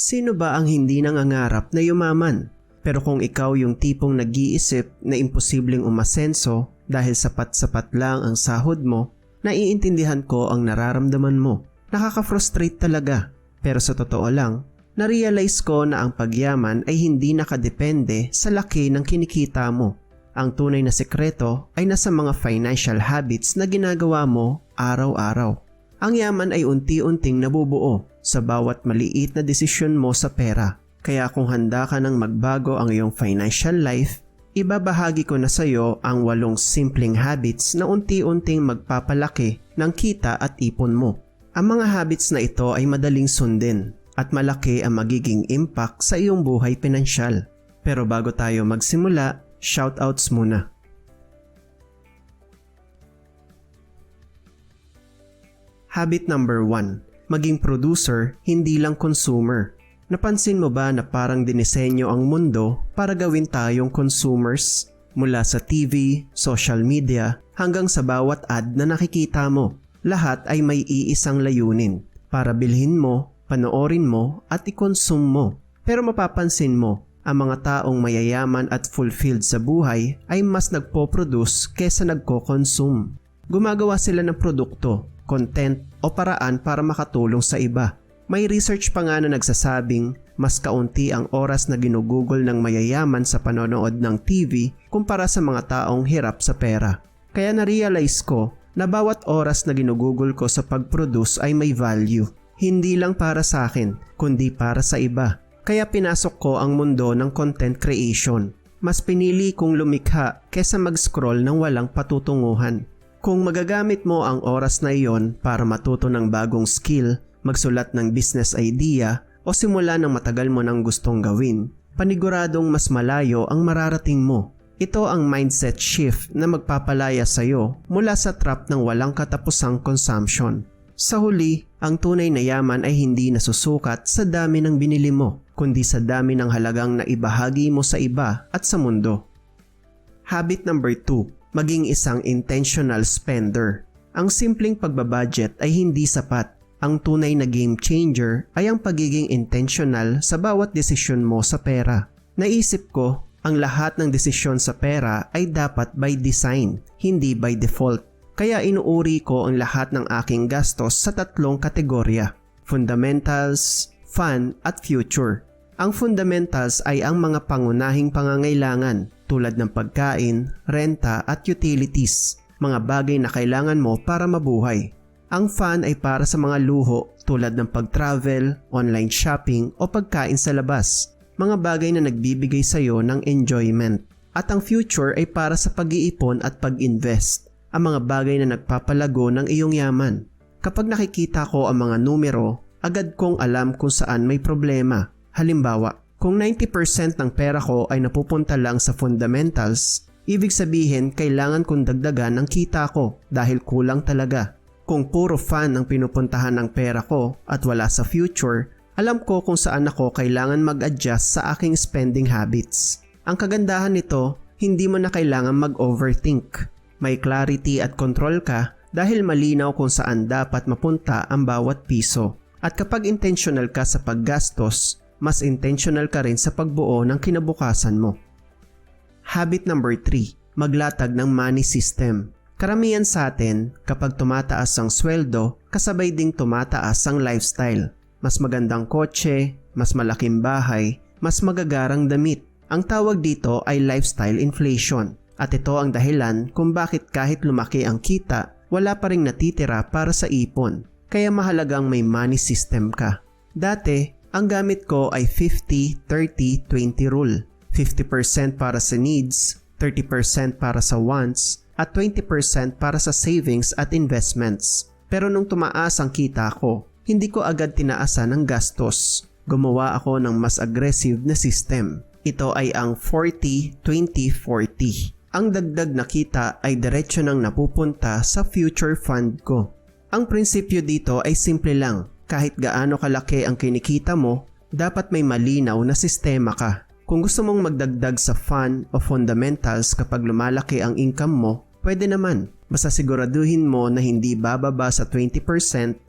Sino ba ang hindi nangangarap na yumaman? Pero kung ikaw yung tipong nag-iisip na imposibleng umasenso dahil sapat-sapat lang ang sahod mo, naiintindihan ko ang nararamdaman mo. Nakaka-frustrate talaga. Pero sa totoo lang, na-realize ko na ang pagyaman ay hindi nakadepende sa laki ng kinikita mo. Ang tunay na sekreto ay nasa mga financial habits na ginagawa mo araw-araw. Ang yaman ay unti-unting nabubuo sa bawat maliit na desisyon mo sa pera. Kaya kung handa ka ng magbago ang iyong financial life, ibabahagi ko na sa iyo ang walong simpleng habits na unti-unting magpapalaki ng kita at ipon mo. Ang mga habits na ito ay madaling sundin at malaki ang magiging impact sa iyong buhay pinansyal. Pero bago tayo magsimula, shoutouts muna. Habit number 1. Maging producer, hindi lang consumer. Napansin mo ba na parang dinisenyo ang mundo para gawin tayong consumers? Mula sa TV, social media, hanggang sa bawat ad na nakikita mo, lahat ay may iisang layunin para bilhin mo, panoorin mo at i-consume mo. Pero mapapansin mo, ang mga taong mayayaman at fulfilled sa buhay ay mas nagpo-produce kesa nagko-consume. Gumagawa sila ng produkto, content o paraan para makatulong sa iba. May research pa nga na nagsasabing mas kaunti ang oras na ginugugol ng mayayaman sa panonood ng TV kumpara sa mga taong hirap sa pera. Kaya na-realize ko na bawat oras na ginugugol ko sa pag-produce ay may value. Hindi lang para sa akin, kundi para sa iba. Kaya pinasok ko ang mundo ng content creation. Mas pinili kong lumikha kesa mag-scroll ng walang patutunguhan. Kung magagamit mo ang oras na iyon para matuto ng bagong skill, magsulat ng business idea, o simula ng matagal mo nang gustong gawin, paniguradong mas malayo ang mararating mo. Ito ang mindset shift na magpapalaya sa iyo mula sa trap ng walang katapusang consumption. Sa huli, ang tunay na yaman ay hindi nasusukat sa dami ng binili mo, kundi sa dami ng halagang na ibahagi mo sa iba at sa mundo. Habit number 2, maging isang intentional spender. Ang simpleng pagbabudget ay hindi sapat. Ang tunay na game changer ay ang pagiging intentional sa bawat desisyon mo sa pera. Naisip ko, ang lahat ng desisyon sa pera ay dapat by design, hindi by default. Kaya inuuri ko ang lahat ng aking gastos sa tatlong kategorya, fundamentals, fun at future. Ang fundamentals ay ang mga pangunahing pangangailangan tulad ng pagkain, renta at utilities, mga bagay na kailangan mo para mabuhay. Ang fun ay para sa mga luho tulad ng pag-travel, online shopping o pagkain sa labas, mga bagay na nagbibigay sa iyo ng enjoyment. At ang future ay para sa pag-iipon at pag-invest, ang mga bagay na nagpapalago ng iyong yaman. Kapag nakikita ko ang mga numero, agad kong alam kung saan may problema. Halimbawa, kung 90% ng pera ko ay napupunta lang sa fundamentals, ibig sabihin kailangan kong dagdagan ang kita ko dahil kulang talaga. Kung puro fan ang pinupuntahan ng pera ko at wala sa future, alam ko kung saan ako kailangan mag-adjust sa aking spending habits. Ang kagandahan nito, hindi mo na kailangan mag-overthink. May clarity at control ka dahil malinaw kung saan dapat mapunta ang bawat piso. At kapag intentional ka sa paggastos, mas intentional ka rin sa pagbuo ng kinabukasan mo. Habit number 3, maglatag ng money system. Karamihan sa atin, kapag tumataas ang sweldo, kasabay ding tumataas ang lifestyle. Mas magandang kotse, mas malaking bahay, mas magagarang damit. Ang tawag dito ay lifestyle inflation. At ito ang dahilan kung bakit kahit lumaki ang kita, wala pa rin natitira para sa ipon. Kaya mahalagang may money system ka. Dati, ang gamit ko ay 50-30-20 rule. 50% para sa needs, 30% para sa wants, at 20% para sa savings at investments. Pero nung tumaas ang kita ko, hindi ko agad tinaasan ang gastos. Gumawa ako ng mas aggressive na system. Ito ay ang 40-20-40. Ang dagdag na kita ay diretsyo nang napupunta sa future fund ko. Ang prinsipyo dito ay simple lang. Kahit gaano kalaki ang kinikita mo, dapat may malinaw na sistema ka. Kung gusto mong magdagdag sa fund o fundamentals kapag lumalaki ang income mo, pwede naman. Basta siguraduhin mo na hindi bababa sa 20%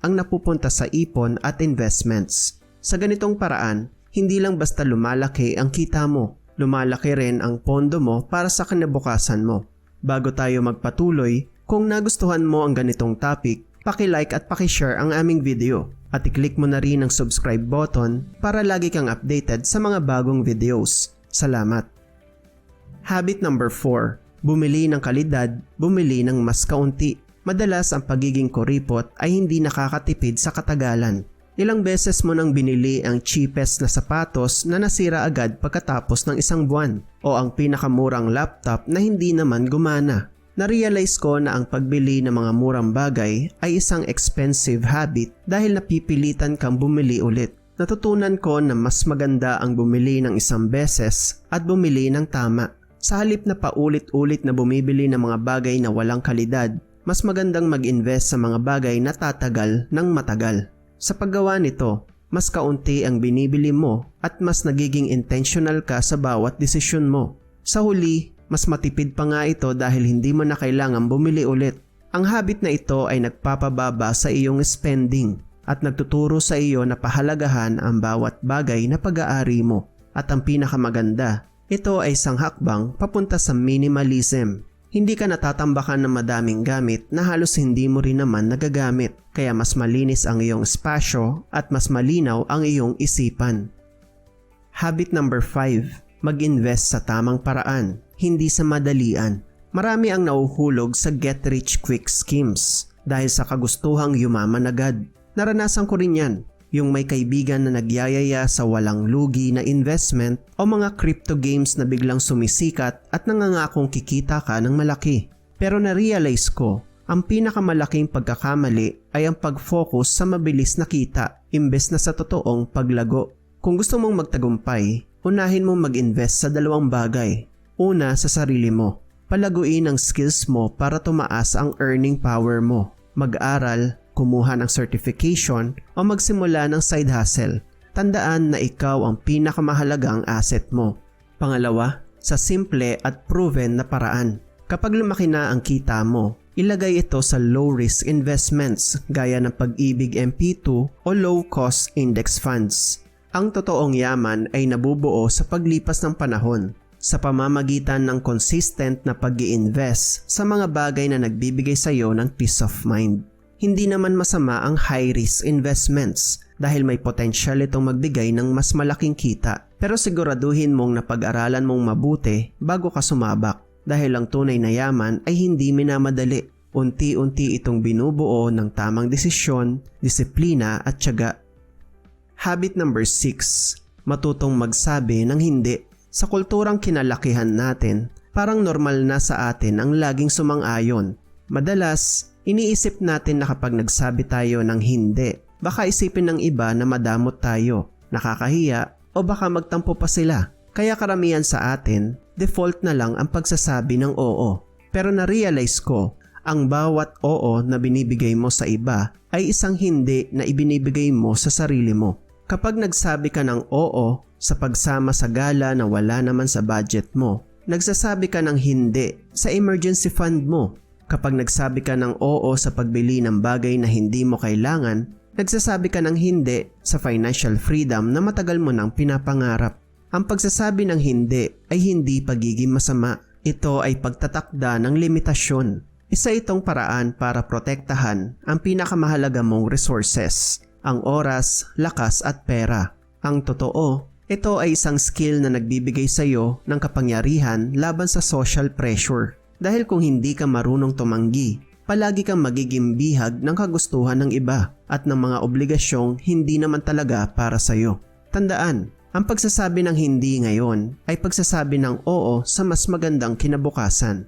ang napupunta sa ipon at investments. Sa ganitong paraan, hindi lang basta lumalaki ang kita mo, lumalaki rin ang pondo mo para sa kinabukasan mo. Bago tayo magpatuloy, kung nagustuhan mo ang ganitong topic, paki-like at paki-share ang aming video at i-click mo na rin ang subscribe button para lagi kang updated sa mga bagong videos. Salamat! Habit number 4. Bumili ng kalidad, bumili ng mas kaunti. Madalas ang pagiging kuripot ay hindi nakakatipid sa katagalan. Ilang beses mo nang binili ang cheapest na sapatos na nasira agad pagkatapos ng isang buwan o ang pinakamurang laptop na hindi naman gumana. Narealize ko na ang pagbili ng mga murang bagay ay isang expensive habit dahil napipilitan kang bumili ulit. Natutunan ko na mas maganda ang bumili ng isang beses at bumili ng tama. Sa halip na paulit-ulit na bumibili ng mga bagay na walang kalidad, mas magandang mag-invest sa mga bagay na tatagal ng matagal. Sa paggawa nito, mas kaunti ang binibili mo at mas nagiging intentional ka sa bawat desisyon mo. Sa huli, mas matipid pa nga ito dahil hindi mo na kailangan bumili ulit. Ang habit na ito ay nagpapababa sa iyong spending at nagtuturo sa iyo na pahalagahan ang bawat bagay na pag-aari mo. At ang pinakamaganda, ito ay isang hakbang papunta sa minimalism hindi ka natatambakan ng madaming gamit na halos hindi mo rin naman nagagamit kaya mas malinis ang iyong espasyo at mas malinaw ang iyong isipan. Habit number 5. Mag-invest sa tamang paraan, hindi sa madalian. Marami ang nauhulog sa get-rich-quick schemes dahil sa kagustuhang yumaman agad. Naranasan ko rin yan yung may kaibigan na nagyayaya sa walang lugi na investment o mga crypto games na biglang sumisikat at nangangakong kikita ka ng malaki. Pero na-realize ko, ang pinakamalaking pagkakamali ay ang pag-focus sa mabilis na kita imbes na sa totoong paglago. Kung gusto mong magtagumpay, unahin mong mag-invest sa dalawang bagay. Una sa sarili mo. Palaguin ang skills mo para tumaas ang earning power mo. Mag-aral, kumuha ng certification o magsimula ng side hustle. Tandaan na ikaw ang pinakamahalagang asset mo. Pangalawa, sa simple at proven na paraan. Kapag lumaki na ang kita mo, ilagay ito sa low-risk investments gaya ng pag-ibig MP2 o low-cost index funds. Ang totoong yaman ay nabubuo sa paglipas ng panahon sa pamamagitan ng consistent na pag invest sa mga bagay na nagbibigay sa iyo ng peace of mind. Hindi naman masama ang high-risk investments dahil may potential itong magbigay ng mas malaking kita. Pero siguraduhin mong napag-aralan mong mabuti bago ka sumabak dahil ang tunay na yaman ay hindi minamadali. Unti-unti itong binubuo ng tamang desisyon, disiplina at tiyaga. Habit number 6. Matutong magsabi ng hindi. Sa kulturang kinalakihan natin, parang normal na sa atin ang laging sumang-ayon. Madalas, Iniisip natin na kapag nagsabi tayo ng hindi, baka isipin ng iba na madamot tayo, nakakahiya o baka magtampo pa sila. Kaya karamihan sa atin, default na lang ang pagsasabi ng oo. Pero na-realize ko, ang bawat oo na binibigay mo sa iba ay isang hindi na ibinibigay mo sa sarili mo. Kapag nagsabi ka ng oo sa pagsama sa gala na wala naman sa budget mo, nagsasabi ka ng hindi sa emergency fund mo Kapag nagsabi ka ng oo sa pagbili ng bagay na hindi mo kailangan, nagsasabi ka ng hindi sa financial freedom na matagal mo nang pinapangarap. Ang pagsasabi ng hindi ay hindi pagiging masama. Ito ay pagtatakda ng limitasyon. Isa itong paraan para protektahan ang pinakamahalaga mong resources, ang oras, lakas at pera. Ang totoo, ito ay isang skill na nagbibigay sa iyo ng kapangyarihan laban sa social pressure. Dahil kung hindi ka marunong tumanggi, palagi kang magiging bihag ng kagustuhan ng iba at ng mga obligasyong hindi naman talaga para sa iyo. Tandaan, ang pagsasabi ng hindi ngayon ay pagsasabi ng oo sa mas magandang kinabukasan.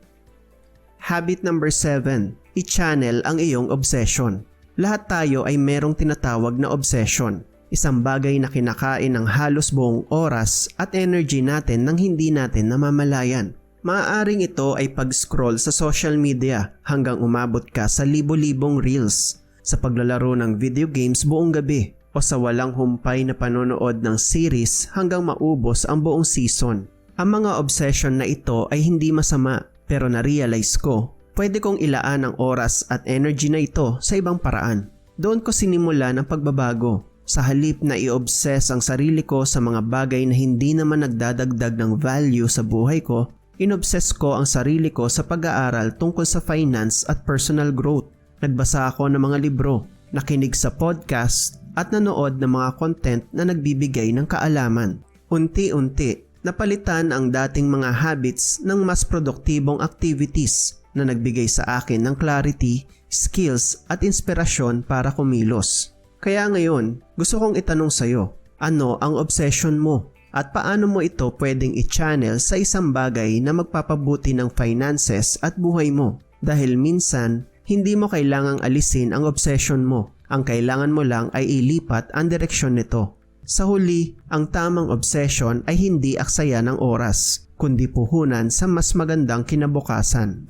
Habit number 7. I-channel ang iyong obsession. Lahat tayo ay merong tinatawag na obsession. Isang bagay na kinakain ng halos buong oras at energy natin nang hindi natin namamalayan. Maaaring ito ay pag-scroll sa social media hanggang umabot ka sa libo-libong reels, sa paglalaro ng video games buong gabi, o sa walang humpay na panonood ng series hanggang maubos ang buong season. Ang mga obsession na ito ay hindi masama pero na-realize ko, pwede kong ilaan ang oras at energy na ito sa ibang paraan. Doon ko sinimula ng pagbabago. Sa halip na i-obsess ang sarili ko sa mga bagay na hindi naman nagdadagdag ng value sa buhay ko, inobsess ko ang sarili ko sa pag-aaral tungkol sa finance at personal growth. Nagbasa ako ng mga libro, nakinig sa podcast, at nanood ng mga content na nagbibigay ng kaalaman. Unti-unti, napalitan ang dating mga habits ng mas produktibong activities na nagbigay sa akin ng clarity, skills at inspirasyon para kumilos. Kaya ngayon, gusto kong itanong sa'yo, ano ang obsession mo? At paano mo ito pwedeng i-channel sa isang bagay na magpapabuti ng finances at buhay mo? Dahil minsan, hindi mo kailangang alisin ang obsession mo. Ang kailangan mo lang ay ilipat ang direksyon nito. Sa huli, ang tamang obsession ay hindi aksaya ng oras, kundi puhunan sa mas magandang kinabukasan.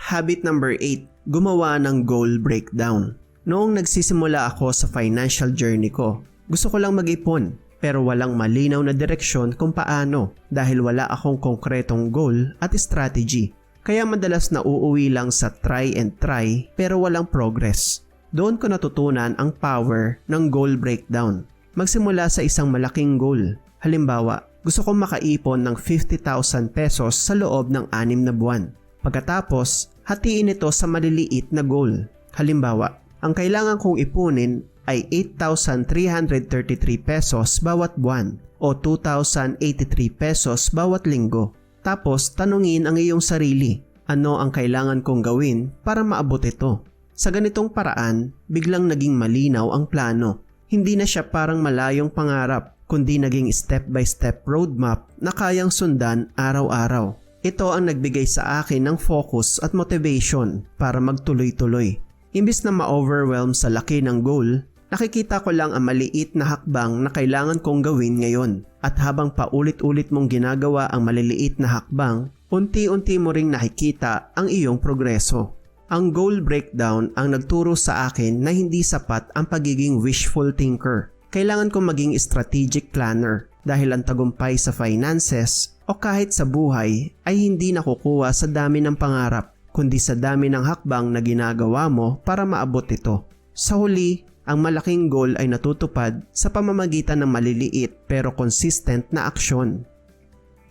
Habit number 8, gumawa ng goal breakdown. Noong nagsisimula ako sa financial journey ko, gusto ko lang mag-ipon pero walang malinaw na direksyon kung paano dahil wala akong konkretong goal at strategy. Kaya madalas na uuwi lang sa try and try pero walang progress. Doon ko natutunan ang power ng goal breakdown. Magsimula sa isang malaking goal. Halimbawa, gusto kong makaipon ng 50,000 pesos sa loob ng anim na buwan. Pagkatapos, hatiin ito sa maliliit na goal. Halimbawa, ang kailangan kong ipunin ay 8,333 pesos bawat buwan o 2,083 pesos bawat linggo. Tapos tanungin ang iyong sarili, ano ang kailangan kong gawin para maabot ito? Sa ganitong paraan, biglang naging malinaw ang plano. Hindi na siya parang malayong pangarap, kundi naging step-by-step roadmap na kayang sundan araw-araw. Ito ang nagbigay sa akin ng focus at motivation para magtuloy-tuloy. Imbis na ma-overwhelm sa laki ng goal, nakikita ko lang ang maliit na hakbang na kailangan kong gawin ngayon. At habang paulit-ulit mong ginagawa ang maliliit na hakbang, unti-unti mo ring nakikita ang iyong progreso. Ang goal breakdown ang nagturo sa akin na hindi sapat ang pagiging wishful thinker. Kailangan kong maging strategic planner dahil ang tagumpay sa finances o kahit sa buhay ay hindi nakukuha sa dami ng pangarap kundi sa dami ng hakbang na ginagawa mo para maabot ito. Sa huli, ang malaking goal ay natutupad sa pamamagitan ng maliliit pero consistent na aksyon.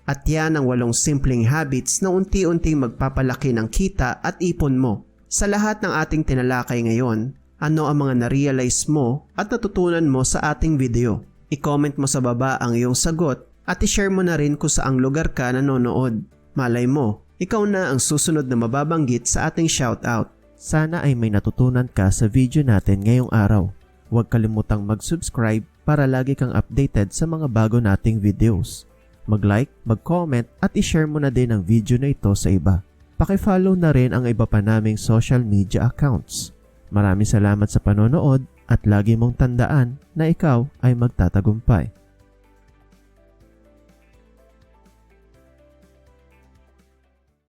At yan ang walong simpleng habits na unti-unting magpapalaki ng kita at ipon mo. Sa lahat ng ating tinalakay ngayon, ano ang mga na-realize mo at natutunan mo sa ating video? I-comment mo sa baba ang iyong sagot at i-share mo na rin kung saang lugar ka nanonood. Malay mo, ikaw na ang susunod na mababanggit sa ating shoutout. Sana ay may natutunan ka sa video natin ngayong araw. Huwag kalimutang mag-subscribe para lagi kang updated sa mga bago nating videos. Mag-like, mag-comment at i-share mo na din ang video na ito sa iba. Pakifollow na rin ang iba pa naming social media accounts. Maraming salamat sa panonood at lagi mong tandaan na ikaw ay magtatagumpay.